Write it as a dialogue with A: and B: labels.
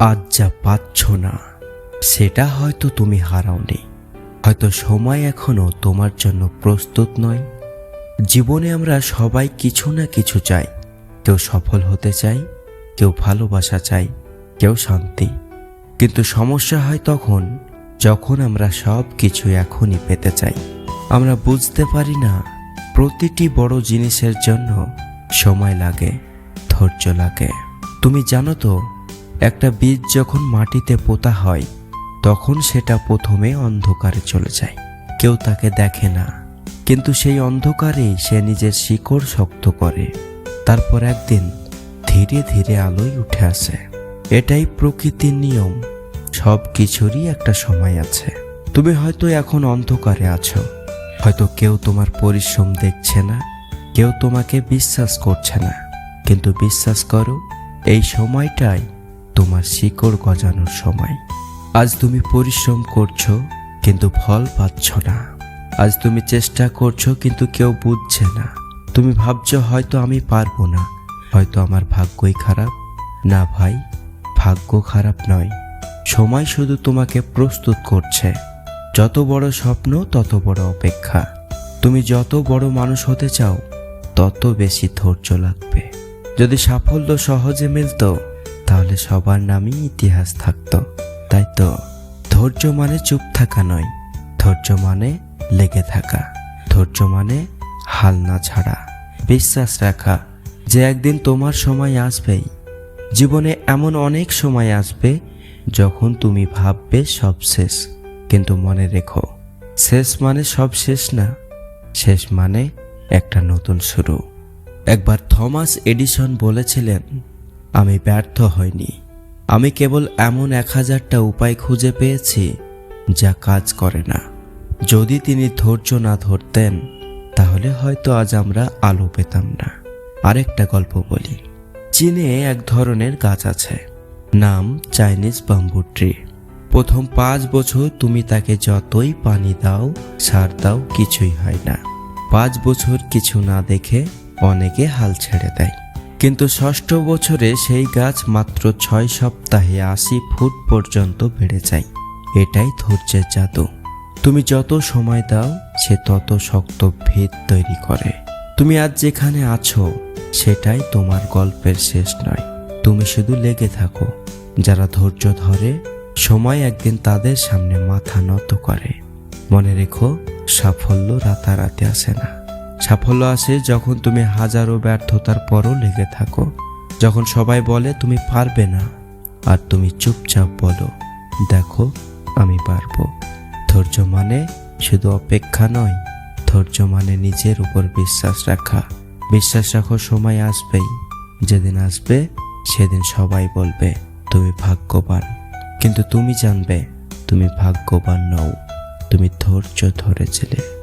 A: আজ যা পাচ্ছ না, সেটা হয়তো তুমি হারাওনি। হয়তো সময় এখনও তোমার জন্য প্রস্তুত নয়। জীবনে আমরা সবাই কিছু না কিছু চাই। কেউ সফল হতে চাই, কেউ ভালোবাসা চাই, কেউ শান্তি। কিন্তু সমস্যা হয় তখন, যখন আমরা সব কিছু এখনই পেতে চাই। আমরা বুঝতে পারি না, প্রতিটি বড় জিনিসের জন্য সময় লাগে, ধৈর্য লাগে। তুমি জানো তো একটা বীজ যখন মাটিতে পোতা হয়, তখন সেটা প্রথমে অন্ধকারে চলে যায়। কেউ তাকে দেখে না, কিন্তু সেই অন্ধকারেই সে নিজের শিকড় শক্ত করে। তারপর একদিন ধীরে ধীরে আলোয় উঠে আসে। এটাই প্রকৃতির নিয়ম। সব কিছুরই একটা সময় আছে। তুমি হয়তো এখন অন্ধকারে আছো। হয়তো কেউ তোমার পরিশ্রম দেখছে না, কেউ তোমাকে বিশ্বাস করছে না। কিন্তু বিশ্বাস করো, এই সময়টাই তোমার শিকড় গজানোর সময়। আজ তুমি পরিশ্রম করছ, কিন্তু ফল পাচ্ছ না। আজ তুমি চেষ্টা করছ, কিন্তু কেউ বুঝছে না। তুমি ভাবছ, হয়তো আমি পারব না। হয়তো আমার ভাগ্যই খারাপ। না ভাই, ভাগ্য খারাপ নয়। সময় শুধু তোমাকে প্রস্তুত করছে। যত বড় স্বপ্ন, তত বড় অপেক্ষা। তুমি যত বড় মানুষ হতে চাও, তত বেশি ধৈর্য লাগবে। যদি সাফল্য সহজে মিলতো তাহলে সবার নামই ইতিহাস থাকতো। তাই তো, ধৈর্য মানে চুপ থাকা নয়, ধৈর্য মানে লেগে থাকা, ধৈর্য মানে হাল না ছাড়া। বিশ্বাস রাখা, যে একদিন তোমার সময় আসবেই জীবনে এমন অনেক সময় আসবে যখন তুমি ভাববে সব শেষ। কিন্তু মনে রেখো, শেষ মানে সব শেষ না, শেষ মানে একটা নতুন শুরু। একবার থমাস এডিসন বলেছিলেন আমি ব্যর্থ হইনি। আমি কেবল এমন এক হাজারটা উপায় খুঁজে পেয়েছি যা কাজ করে না। যদি তিনি ধৈর্য না ধরতেন, তাহলে হয়তো আজ আমরা আলো পেতাম না। আরেকটা গল্প বলি। চীনে এক ধরনের গাছ আছে, নাম চাইনিজ বাম্বু ট্রি। প্রথম পাঁচ বছর তুমি তাকে যতই পানি দাও, সার দাও, কিছুই হয় না। পাঁচ বছর কিছু না দেখে অনেকে হাল ছেড়ে দেয়। কিন্তু ষষ্ঠ বছরে সেই গাছ মাত্র ছয় সপ্তাহে আশি ফুট পর্যন্ত বেড়ে যায়। এটাই ধৈর্যের জাদু। তুমি যত সময় দাও, সে তত শক্ত ভেদ তৈরি করে। তুমি আজ যেখানে আছো, সেটাই তোমার গল্পের শেষ নয়। তুমি শুধু লেগে থাকো। যারা ধৈর্য ধরে, সময় একদিন তাদের সামনে মাথা নত করে। মনে রেখো, সাফল্য রাতারাতি আসে না। সাফল্য আসে যখন তুমি হাজারো ব্যর্থতার পরও লেগে থাকো। যখন সবাই বলে, তুমি পারবে না। আর তুমি চুপচাপ বলো, দেখো, আমি পারব। ধৈর্য মানে শুধু অপেক্ষা নয়, ধৈর্য মানে নিজের উপর বিশ্বাস রাখা। বিশ্বাস রাখো, সময় আসবেই। যেদিন আসবে, সেদিন সবাই বলবে, তুমি ভাগ্যবান। কিন্তু তুমি জানবে, তুমি ভাগ্যবান নও। তুমি ধৈর্য ধরেছিলে।